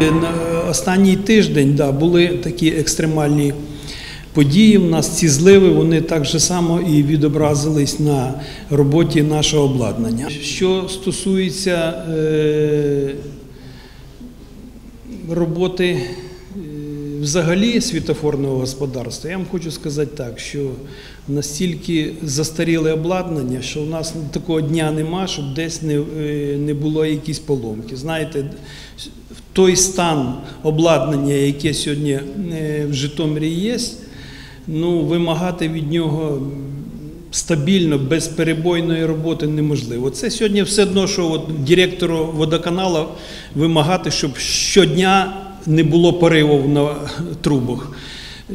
На останній тиждень да, були такі екстремальні події. У нас ці зливи вони так же само і відобразились на роботі нашого обладнання. Що стосується е, роботи е, взагалі світофорного господарства, я вам хочу сказати так, що настільки застаріле обладнання, що у нас такого дня нема, щоб десь не, е, не було якісь поломки. Знаєте, той стан обладнання, яке сьогодні е, в Житомирі є, ну, вимагати від нього стабільно, безперебойної роботи неможливо. Це сьогодні все одно, що от директору водоканалу вимагати, щоб щодня не було поривів на трубах. Е,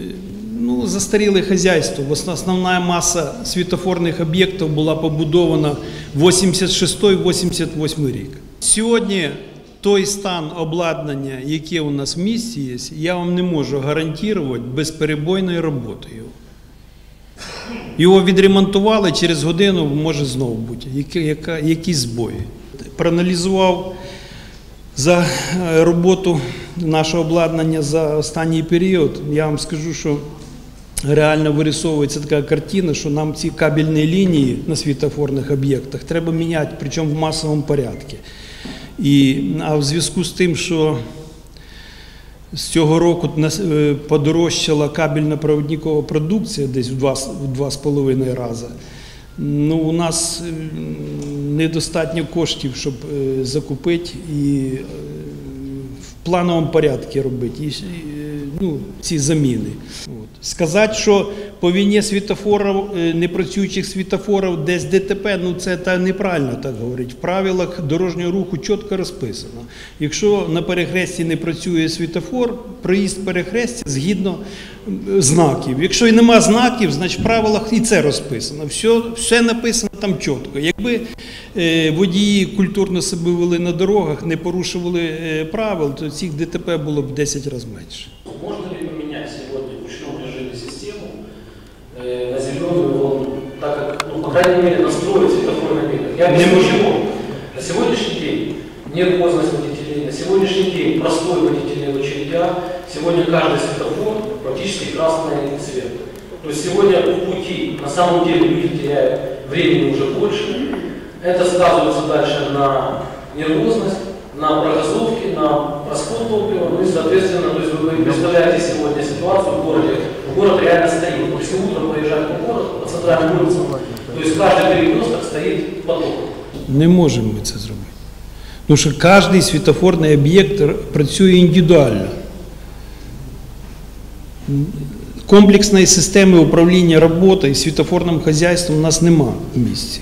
Ну, застаріле хазяйство. Ос- Основна маса світофорних об'єктів була побудована 86-88 рік. Сьогодні той стан обладнання, яке у нас в місті є, я вам не можу гарантувати безперебойною роботою. Його відремонтували, через годину може знову бути якісь збої. Проаналізував за е, роботу нашого обладнання за останній період. Я вам скажу, що реально вирисовується така картина, що нам ці кабельні лінії на світофорних об'єктах треба міняти, причому в масовому порядку. І, а в зв'язку з тим, що з цього року е, подорожчала кабельно-проводникова продукція десь в два, с- в два з половиною рази. Ну, у нас е, недостатньо коштів, щоб е, закупити і в плановому порядку робити ну, ці заміни. От. Сказати, що по війні світофорів, е, непрацюючих світофорів десь ДТП, ну це та неправильно так говорить. В правилах дорожнього руху чітко розписано. Якщо на перехресті не працює світофор, проїзд перехрестя згідно знаків. Якщо і нема знаків, значить в правилах і це розписано. Все, все написано там чітко. Якби е, водії культурно себе вели на дорогах, не порушували е, правил, то цих ДТП було б 10 разів менше. По крайней мере, настроить светофорный миг? Я Не объясню почему. На сегодняшний день нервозность водителей, на сегодняшний день простой водителей в очередях, сегодня каждый светофор практически красный цвет. То есть сегодня в пути на самом деле люди теряют времени уже больше. Это сказывается дальше на нервозность, на прогазовке, на расход топлива, ну и соответственно, то есть вы представляете сегодня ситуацию в городе, город реально стоит. Если утром проезжать по городу, по центральным улицам, то есть каждый перекресток стоит поток. Не можемо ми це зробити. Тому що кожен світофорний об'єкт працює індивідуально. Комплексної системи управління роботою і світофорним хазяйством у нас нема в місті.